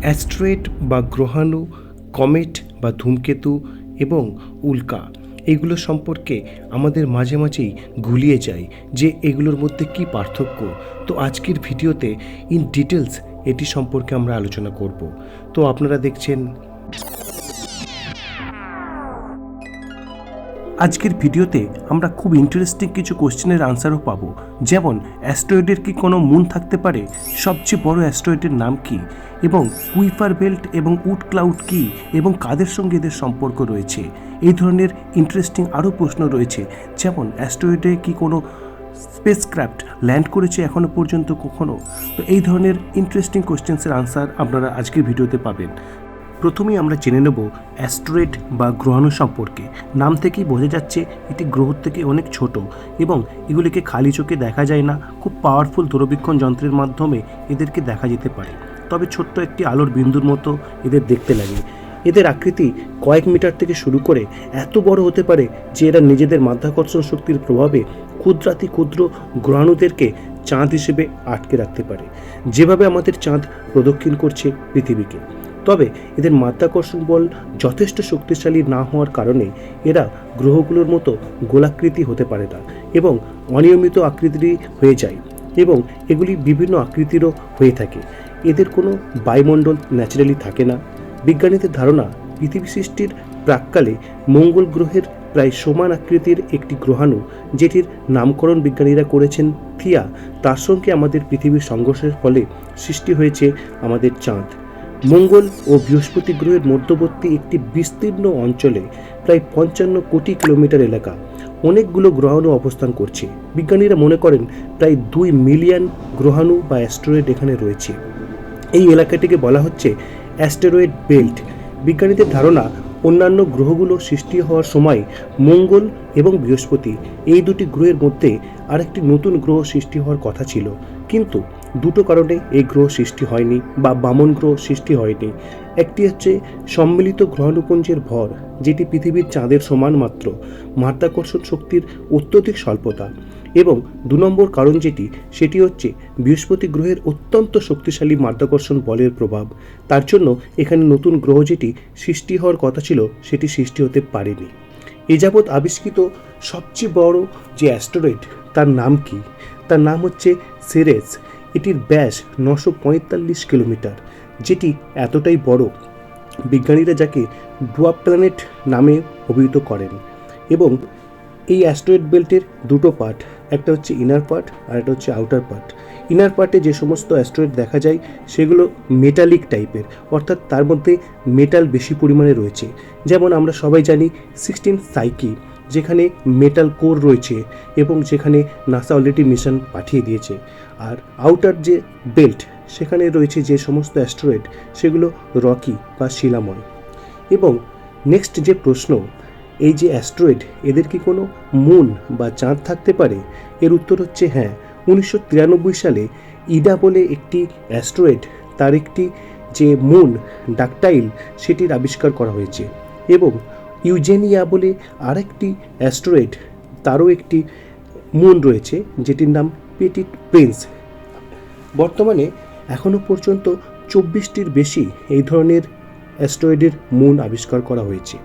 Asteroid বা গ্রহাণু, comet বা ধূমকেতু এবং উল্কা। এগুলো সম্পর্কে আমাদের মাঝে মাঝেই গুলিয়ে যায় যে এগুলোর মধ্যে কি পার্থক্য। তো আজকের ভিডিওতে ইন ডিটেলস এটি সম্পর্কে আমরা আলোচনা করব। তো আপনারা দেখছেন আজকের ভিডিওতে আমরা খুব ইন্টারেস্টিং কিছু কোশ্চেনের আনসারও পাবো। যেমন অ্যাস্ট্রয়েডের কি কোনো মুন থাকতে পারে? সবচেয়ে বড় অ্যাস্ট্রয়েডের নাম কি? এবং কুইফার বেল্ট এবং উড ক্লাউড কি? এবং কাদের সঙ্গে এদের সম্পর্ক রয়েছে? এই ধরনের ইন্টারেস্টিং আরও প্রশ্ন রয়েছে। যেমন অ্যাস্ট্রয়েডে কি কোনো স্পেসক্রাফট ল্যান্ড করেছে এখনও পর্যন্ত কখনো? তো এই ধরনের ইন্টারেস্টিং কোশ্চেন্সের আনসার আপনারা আজকের ভিডিওতে পাবেন। প্রথমেই আমরা জেনে নেব অ্যাস্ট্রয়েড বা গ্রহাণু সম্পর্কে। নাম থেকেই বোঝা যাচ্ছে এটি গ্রহ থেকে অনেক ছোট এবং এগুলিকে খালি চোখে দেখা যায় না, খুব পাওয়ারফুল দূরবীক্ষণ যন্ত্রের মাধ্যমে এদেরকে দেখা যেতে পারে। তবে ছোট্ট একটি আলোর বিন্দুর মতো এদের দেখতে লাগে। এদের আকৃতি কয়েক মিটার থেকে শুরু করে এত বড় হতে পারে যে এরা নিজেদের মাধ্যাকর্ষণ শক্তির প্রভাবে ক্ষুদ্রাতি ক্ষুদ্র গ্রহাণুদেরকে চাঁদ হিসেবে আটকে রাখতে পারে। যেভাবে আমাদের চাঁদ প্রদক্ষিণ করছে পৃথিবীকে। তবে এদের মাধ্যাকর্ষণ বল যথেষ্ট শক্তিশালী না হওয়ার কারণে এরা গ্রহগুলোর মতো গোলাকৃতি হতে পারে না এবং অনিয়মিত আকৃতিরই হয়ে যায় এবং এগুলি বিভিন্ন আকৃতিরও হয়ে থাকে। এদের কোনো বায়ুমণ্ডল ন্যাচারালি থাকে না। বিজ্ঞানীদের ধারণা, পৃথিবী সৃষ্টির প্রাককালে মঙ্গল গ্রহের প্রায় সমান আকৃতির একটি গ্রহাণু যেটির নামকরণ বিজ্ঞানীরা করেছেন থিয়া, তার সঙ্গে আমাদের পৃথিবীর সংঘর্ষের ফলে সৃষ্টি হয়েছে আমাদের চাঁদ। মঙ্গল ও বৃহস্পতি গ্রহের মধ্যবর্তী একটি বিস্তীর্ণ অঞ্চলে প্রায় পঞ্চান্ন কোটি কিলোমিটার এলাকা। অনেকগুলো গ্রহাণু অবস্থান করছে। বিজ্ঞানীরা মনে করেন প্রায় দুই মিলিয়ন গ্রহাণু বা অ্যাস্ট্রয়েড এখানে রয়েছে। এই এলাকাটিকে বলা হচ্ছে অ্যাস্টেরয়েড বেল্ট। বিজ্ঞানীদের ধারণা, অন্যান্য গ্রহগুলো সৃষ্টি হওয়ার সময় মঙ্গল এবং বৃহস্পতি এই দুটি গ্রহের মধ্যে আরেকটি নতুন গ্রহ সৃষ্টি হওয়ার কথা ছিল। কিন্তু দুটো কারণে এই গ্রহ সৃষ্টি হয়নি বা বামন গ্রহ সৃষ্টি হয়নি। একটি হচ্ছে সম্মিলিত গ্রহাণুপুঞ্জের ভর, যেটি পৃথিবীর চাঁদের সমান মাত্র, মাধ্যাকর্ষণ শক্তির অত্যধিক স্বল্পতা। এবং দু নম্বর কারণ যেটি, সেটি হচ্ছে বৃহস্পতি গ্রহের অত্যন্ত শক্তিশালী মাধ্যাকর্ষণ বলের প্রভাব। তার জন্য এখানে নতুন গ্রহ যেটি সৃষ্টি হওয়ার কথা ছিল, সেটি সৃষ্টি হতে পারেনি। এ যাবৎ আবিষ্কৃত সবচেয়ে বড় যে অ্যাস্টেরয়েড, তার নাম কি? তার নাম হচ্ছে সেরেস। এটির ব্যাস নশো পঁয়তাল্লিশ কিলোমিটার, যেটি এতটাই বড়। বিজ্ঞানীরা যাকে ডুয়াপ প্ল্যানেট নামে অভিহিত করেন এবং এই অ্যাস্ট্রয়েড বেল্টের দুটো পার্ট, একটা হচ্ছে ইনার পার্ট আর একটা হচ্ছে আউটার পার্ট। ইনার পার্টে যে সমস্ত অ্যাস্ট্রয়েড দেখা যায়, সেগুলো মেটালিক টাইপের, অর্থাৎ তার মধ্যে মেটাল বেশি পরিমাণে রয়েছে। যেমন আমরা সবাই জানি সিক্সটিন সাইকি যেখানে মেটাল কোর রয়েছে এবং যেখানে নাসা অলরেডি মিশন পাঠিয়ে দিয়েছে। আর আউটার যে বেল্ট সেখানে রয়েছে যে সমস্ত অ্যাস্ট্রয়েড সেগুলো রকি বা শিলাময়। এবং নেক্সট যে প্রশ্ন, এই যে অ্যাস্ট্রয়েড এদের কি কোনো মুন বা চাঁদ থাকতে পারে? এর উত্তর হচ্ছে হ্যাঁ উনিশশো তিরানব্বই সালে ইডা বলে একটি অ্যাস্ট্রয়েড তার একটি যে মুন ডাকটাইল সেটির আবিষ্কার করা হয়েছে। এবং ইউজেনিয়া বলে আরেকটি অ্যাস্ট্রয়েড, তারও একটি মুন রয়েছে, যেটির নাম পেটিট প্রিন্স। বর্তমানে এখনও পর্যন্ত চব্বিশটির বেশি এই ধরনের অ্যাস্ট্রয়েডের মুন আবিষ্কার করা হয়েছে।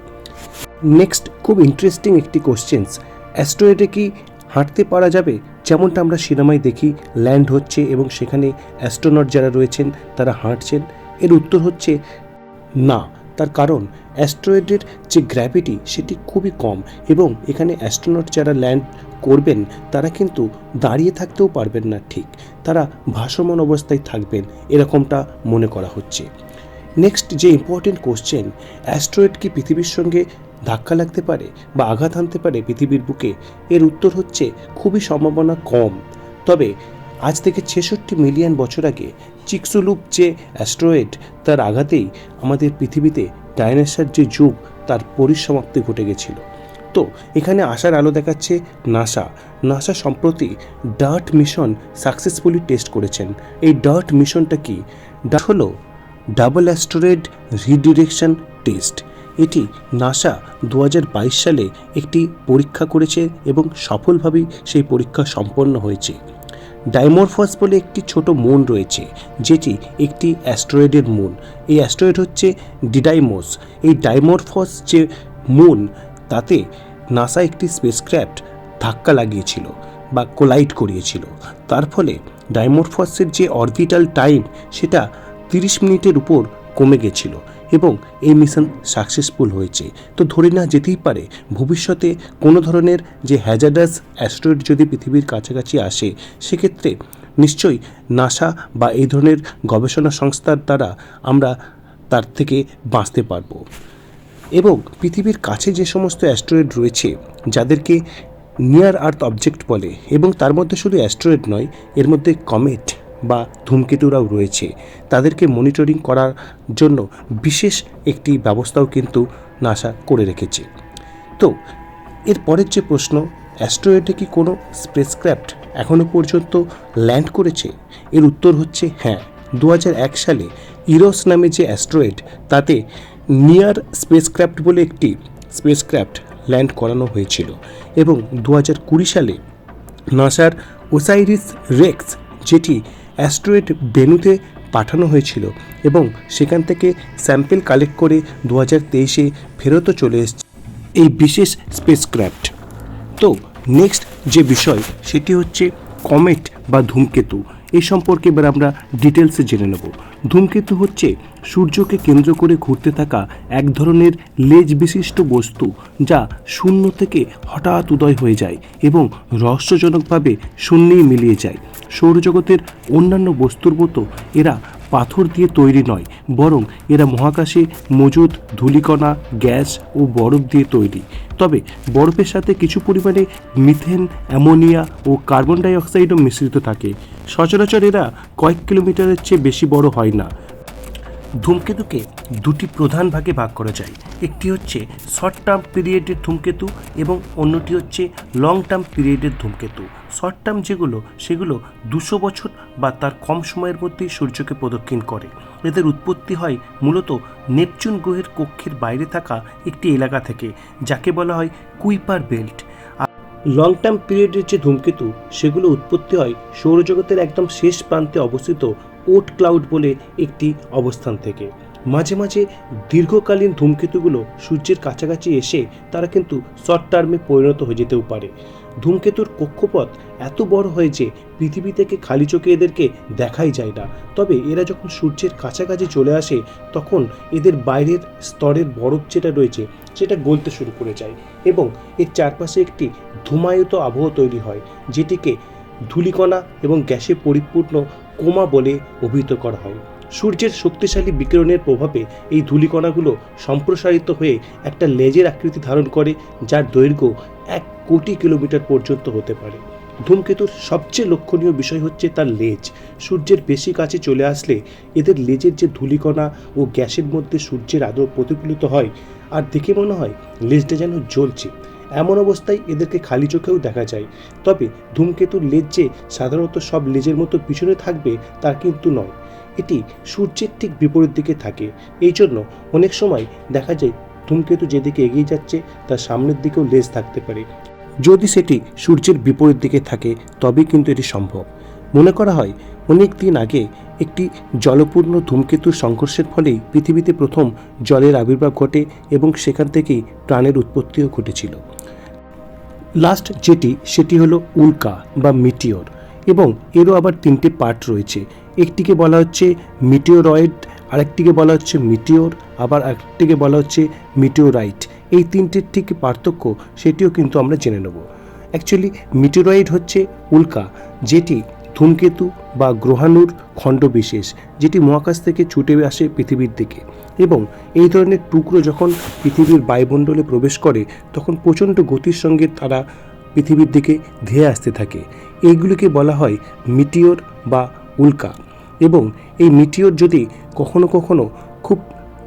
নেক্সট, খুব ইন্টারেস্টিং একটি কোশ্চেন্স অ্যাস্ট্রয়েডে কি হাঁটতে পারা যাবে? যেমনটা আমরা সিনেমায় দেখি, ল্যান্ড হচ্ছে এবং সেখানে অ্যাস্ট্রোনট যারা রয়েছেন, তারা হাঁটছেন। এর উত্তর হচ্ছে না। তার কারণ অ্যাস্ট্রয়েডের যে গ্র্যাভিটি সেটি খুবই কম এবং এখানে অ্যাস্ট্রোনট যারা ল্যান্ড করবেন, তারা কিন্তু দাঁড়িয়ে থাকতেও পারবেন না ঠিক। তারা ভাসমান অবস্থায় থাকবেন, এরকমটা মনে করা হচ্ছে। নেক্সট যে ইম্পর্টেন্ট কোশ্চেন অ্যাস্ট্রয়েড কি পৃথিবীর সঙ্গে ধাক্কা লাগতে পারে বা আঘাত আনতে পারে পৃথিবীর বুকে? এর উত্তর হচ্ছে, খুবই সম্ভাবনা কম। তবে আজ থেকে ছেষট্টি মিলিয়ন বছর আগে চিকসুলুপ যে অ্যাস্ট্রয়েড, তার আঘাতেই আমাদের পৃথিবীতে ডাইনোসর যে যুগ, তার পরিসমাপ্তি ঘটে গেছিল। তো, এখানে আসার আলো দেখাচ্ছে নাসা। নাসা সম্প্রতি ডার্ট মিশন সাকসেসফুলি টেস্ট করেছেন। এই ডার্ট মিশনটা কি? ডার্ট হলো ডাবল অ্যাস্ট্রয়েড রিডিরেকশন টেস্ট। এটি নাসা দু হাজার বাইশ সালে একটি পরীক্ষা করেছে এবং সফলভাবেই সেই পরীক্ষা সম্পন্ন হয়েছে। ডাইমোরফস বলে একটি ছোট মুন রয়েছে, যেটি একটি অ্যাস্ট্রয়েডের মুন। এই অ্যাস্ট্রয়েড হচ্ছে ডিডাইমোস। এই ডাইমোরফস যে মুন, তাতে নাসা একটি স্পেসক্রাফট ধাক্কা লাগিয়েছিল বা কোলাইড করিয়েছিল। তার ফলে ডাইমোরফসের যে অরবিটাল টাইম, সেটা তিরিশ মিনিটের উপর কমে গেছিল। এবং এই মিশন সাকসেসফুল হয়েছে। তো ধরে না যেতেই পারে, ভবিষ্যতে কোনো ধরনের যে হ্যাজার্ডাস অ্যাস্ট্রয়েড যদি পৃথিবীর কাছাকাছি আসে, সেক্ষেত্রে নিশ্চয়ই নাসা বা এই ধরনের গবেষণা সংস্থার দ্বারা আমরা তার থেকে বাঁচতে পারব। এবং পৃথিবীর কাছে যে সমস্ত অ্যাস্ট্রয়েড রয়েছে, যাদেরকে নিয়ার আর্থ অবজেক্ট বলে, এবং তার মধ্যে শুধু অ্যাস্ট্রয়েড নয়, এর মধ্যে কমেট বা ধূমকেতুরাও রয়েছে। তাদেরকে মনিটরিং করার জন্য বিশেষ একটি ব্যবস্থাও কিন্তু নাসা করে রেখেছে। তো, এর পরের যে প্রশ্ন, অ্যাস্ট্রয়েডে কি কোনো স্পেসক্রাফট এখনও পর্যন্ত ল্যান্ড করেছে? এর উত্তর হচ্ছে হ্যাঁ। দু সালে ইরোস নামে যে অ্যাস্ট্রয়েড, তাতে নিয়ার স্পেসক্রাফট বলে একটি স্পেসক্রাফট ল্যান্ড করানো হয়েছিল এবং দু হাজার কুড়ি সালে নাসার ওসাইরিস রেক্স, যেটি অ্যাস্ট্রয়েড বেনুতে পাঠানো হয়েছিল এবং সেখান থেকে স্যাম্পেল কালেক্ট করে দু হাজার তেইশে ফেরতও চলে এসছে এই বিশেষ স্পেসক্রাফ্ট। তো, নেক্সট যে বিষয়, সেটি হচ্ছে কমেট বা ধূমকেতু। এই সম্পর্কে এবার আমরা ডিটেলসে জেনে নেব। ধূমকেতু হচ্ছে সূর্যকে কেন্দ্র করে ঘুরতে থাকা এক ধরনের লেজ বিশিষ্ট বস্তু যা শূন্য থেকে হঠাৎ উদয় হয়ে যায় এবং রহস্যজনকভাবে শূন্যেই মিলিয়ে যায়। সৌরজগতের অন্যান্য বস্তুর মতো এরা পাথর দিয়ে তৈরি নয়, বরং এরা মহাকাশে মজুদ ধূলিকণা, গ্যাস ও বরফ দিয়ে তৈরি। তবে বরফের সাথে কিছু পরিমাণে মিথেন, অ্যামোনিয়া ও কার্বন ডাইঅক্সাইডও মিশ্রিত থাকে। সচরাচর এরা কয়েক কিলোমিটারের চেয়ে বেশি বড় হয় না। ধূমকেতুকে দুটি প্রধান ভাগে ভাগ করা যায়। একটি হচ্ছে শর্ট টার্ম পিরিয়ডের ধূমকেতু এবং অন্যটি হচ্ছে লং টার্ম পিরিয়ডের ধূমকেতু। শর্ট টার্ম যেগুলো, সেগুলো দুশো বছর বা তার কম সময়ের মধ্যেই সূর্যকে প্রদক্ষিণ করে। এদের উৎপত্তি হয় মূলত নেপচুন গ্রহের কক্ষের বাইরে থাকা একটি এলাকা থেকে, যাকে বলা হয় কুইপার বেল্ট। লং টার্ম পিরিয়ডের যে ধূমকেতু, সেগুলো উৎপত্তি হয় সৌরজগতের একদম শেষ প্রান্তে অবস্থিত ওট ক্লাউড বলে একটি অবস্থান থেকে। মাঝে মাঝে দীর্ঘকালীন ধূমকেতুগুলো সূর্যের কাছাকাছি এসে তারা কিন্তু শর্ট টার্মে পরিণত হয়ে যেতেও পারে। ধূমকেতুর কক্ষপথ এত বড় হয় যে পৃথিবী থেকে খালি চোখে এদেরকে দেখাই যায় না। তবে এরা যখন সূর্যের কাছাকাছি চলে আসে, তখন এদের বাইরের স্তরের বরফ যেটা রয়েছে, সেটা গলতে শুরু করে যায় এবং এর চারপাশে একটি ধুমায়িত আবহ তৈরি হয়, যেটিকে ধূলিকণা এবং গ্যাসে পরিপূর্ণ কোমা বলে অভিহিত করা হয়। সূর্যের শক্তিশালী বিকিরণের প্রভাবে এই ধূলিকণাগুলো সম্প্রসারিত হয়ে একটা লেজের আকৃতি ধারণ করে, যার দৈর্ঘ্য এক কোটি কিলোমিটার পর্যন্ত হতে পারে। ধূমকেতুর সবচেয়ে লক্ষণীয় বিষয় হচ্ছে তার লেজ। সূর্যের বেশি কাছে চলে আসলে এদের লেজের যে ধূলিকণা ও গ্যাসের মধ্যে সূর্যের আদর প্রতিফলিত হয়, আর দেখে মনে হয় লেজটা যেন জ্বলছে। এমন অবস্থায় এদেরকে খালি চোখেও দেখা যায়। তবে ধূমকেতুর লেজ যে সাধারণত সব লেজের মতো পিছনে থাকবে, তা কিন্তু নয়। এটি সূর্যের ঠিক বিপরীত দিকে থাকে। এই জন্য অনেক সময় দেখা যায় ধূমকেতু যেদিকে এগিয়ে যাচ্ছে, তার সামনের দিকেও লেজ থাকতে পারে। যদি সেটি সূর্যের বিপরীত দিকে থাকে, তবেই কিন্তু এটি সম্ভব। মনে করা হয়, অনেক দিন আগে একটি জলপূর্ণ ধূমকেতুর সংঘর্ষের ফলেই পৃথিবীতে প্রথম জলের আবির্ভাব ঘটে এবং সেখান থেকেই প্রাণের উৎপত্তিও ঘটেছিল। লাস্ট যেটি, সেটি হলো উল্কা বা মিটিওর এবং এরও আবার তিনটে পার্ট রয়েছে। একটিকে বলা হচ্ছে মিটিওরয়েড, আরেকটিকে বলা হচ্ছে মিটিওর, আবার আরেকটিকে বলা হচ্ছে মিটিওরাইট। এই তিনটের ঠিক পার্থক্য, সেটিও কিন্তু আমরা জেনে নেব। অ্যাকচুয়ালি মিটিওরয়েড হচ্ছে উল্কা, যেটি ধূমকেতু বা গ্রহাণুর খণ্ডবিশেষ, যেটি মহাকাশ থেকে ছুটে আসে পৃথিবীর দিকে। এবং এই ধরনের টুকরো যখন পৃথিবীর বায়ুমণ্ডলে প্রবেশ করে, তখন প্রচণ্ড গতির সঙ্গে তারা পৃথিবীর দিকে ধেয়ে আসতে থাকে। এইগুলিকে বলা হয় মিটিওর বা উল্কা। এবং এই মিটিওর যদি কখনো কখনো খুব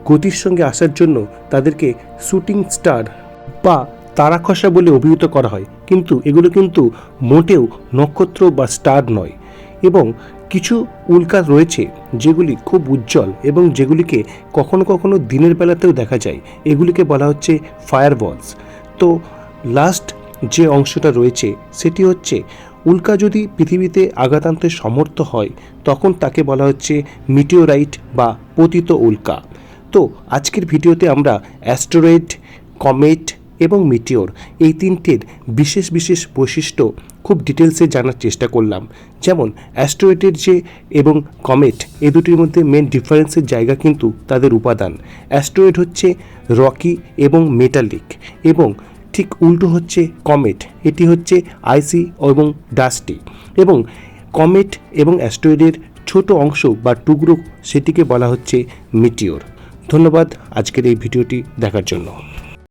গতির সঙ্গে আসার জন্য তাদেরকে শুটিং স্টার বা তারাখসা বলে অভিহিত করা হয়। কিন্তু এগুলো কিন্তু মোটেও নক্ষত্র বা স্টার নয় এবং কিছু উল্কা রয়েছে যেগুলি খুব উজ্জ্বল এবং যেগুলিকে কখনো কখনো দিনের বেলাতেও দেখা যায়। এগুলিকে বলা হচ্ছে ফায়ারবলস তো লাস্ট যে অংশটা রয়েছে সেটি হচ্ছে উল্কা যদি পৃথিবীতে আঘাত আনতে সমর্থ হয়, তখন তাকে বলা হচ্ছে মিটিওরাইট বা পতিত উল্কা। তো আজকের ভিডিওতে আমরা অ্যাস্টেরয়েড কমেট এবং মিটিওর এই তিনটের বিশেষ বিশেষ বৈশিষ্ট্য খুব ডিটেলসে জানার চেষ্টা করলাম। যেমন অ্যাস্ট্রয়েডের যে এবং কমেট এ দুটির মধ্যে মেন ডিফারেন্সের জায়গা কিন্তু তাদের উপাদান। অ্যাস্ট্রয়েড হচ্ছে রকি এবং মেটালিক এবং ঠিক উল্টো হচ্ছে কমেট এটি হচ্ছে আইসি এবং ডাস্টি এবং কমেট এবং অ্যাস্ট্রয়েডের ছোট অংশ বা টুকরো সেটিকে বলা হচ্ছে মিটিওর ধন্যবাদ আজকের এই ভিডিওটি দেখার জন্য।